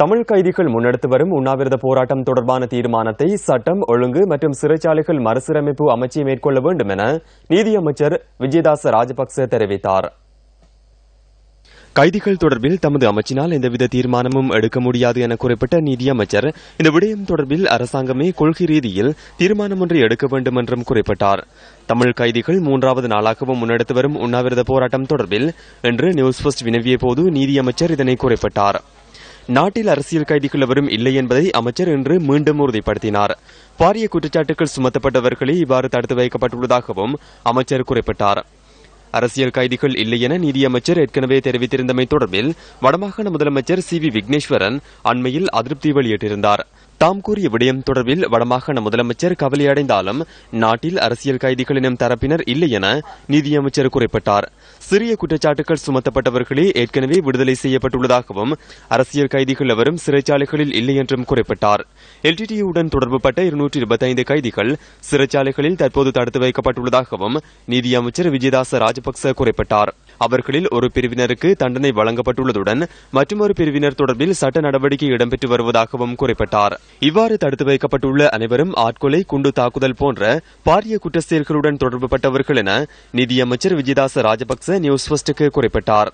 தமிழ் கைதிகள் முன்னெடுத்து வரும் உண்ணாவிரத போராட்டம் தொடர்பான தீர்மானத்தை சட்டம் ஒழுங்கு மற்றும் சிறைச்சாலைகள் மறுசீரமைப்பு அமைச்சு மேற்கொள்ள வேண்டும் என நீதியமைச்சர் விஜயதாச ராஜபக்ச தெரிவித்தார். கைதிகள் தொடர்பில் தமது அமைச்சினால் எந்தவித தீர்மானமும் எடுக்க முடியாது என குறிப்பிட்ட நீதியமைச்சர் இந்த விடயம் தொடர்பில் அரசாங்கமே கொள்கை ரீதியில் தீர்மானம் ஒன்றை எடுக்க வேண்டும் என்றும் குறிப்பிட்டார். தமிழ் கைதிகள் மூன்றாவது நாளாகவும் முன்னெடுத்து வரும் உண்ணாவிரத போராட்டம் தொடர்பில் இன்று நியூஸ் ஃபர்ஸ்ட் வினவிய போது நீதியமைச்சர் இதனை குறிப்பிட்டாா் நாட்டில் அரசியல் கைதிகள் எவரும் இல்லை என்பதை அமைச்சர் இன்று மீண்டும் உறுதிப்படுத்தினார். பாரிய குற்றச்சாட்டுகள் சுமத்தப்பட்டவர்களே இவ்வாறு தடுத்து வைக்கப்பட்டுள்ளதாகவும் அமைச்சர் குறிப்பிட்டார். அரசியல் கைதிகள் இல்லை என நீதியமைச்சர் ஏற்கனவே தெரிவித்திருந்தமை தொடர்பில் வடமாகாண முதலமைச்சர் சி வி விக்னேஸ்வரன் அண்மையில் அதிருப்தி வெளியிட்டிருந்தார். தாம் கூறிய விடயம் தொடர்பில் வடமாகாண முதலமைச்சர் கவலையடைந்தாலும் நாட்டில் அரசியல் கைதிகள் எனும் தரப்பினர் இல்லை என நீதியமைச்சர் குறிப்பிட்டார். சிறிய குற்றச்சாட்டுகள் சுமத்தப்பட்டவர்களே ஏற்கனவே விடுதலை செய்யப்பட்டுள்ளதாகவும் அரசியல் கைதிகள் எவரும் சிறைச்சாலைகளில் இல்லை என்றும் குறிப்பிட்டார். எல்டிடியுடன் தொடர்புபட்ட இருநூற்றி இருபத்தைந்து கைதிகள் சிறைச்சாலைகளில் தற்போது தடுத்து வைக்கப்பட்டுள்ளதாகவும் நீதியமைச்சர் விஜயதாச ராஜபக்ச குறிப்பிட்டார். அவர்களில் ஒரு பிரிவினருக்கு தண்டனை வழங்கப்பட்டுள்ளதுடன் மற்றொரு பிரிவினர் தொடர்பில் சட்ட நடவடிக்கை இடம்பெற்று வருவதாகவும் குறிப்பிட்டார். இவ்வாறு தடுத்து வைக்கப்பட்டுள்ள அனைவரும் ஆட்கொலை குண்டு தாக்குதல் போன்ற பாரிய குற்ற செயல்களுடன் தொடர்புபட்டவர்கள் என நிதியமைச்சர் விஜயதாச ராஜபக்ச நியூஸ் ஃபர்ஸ்டுக்கு குறிப்பிட்டார்.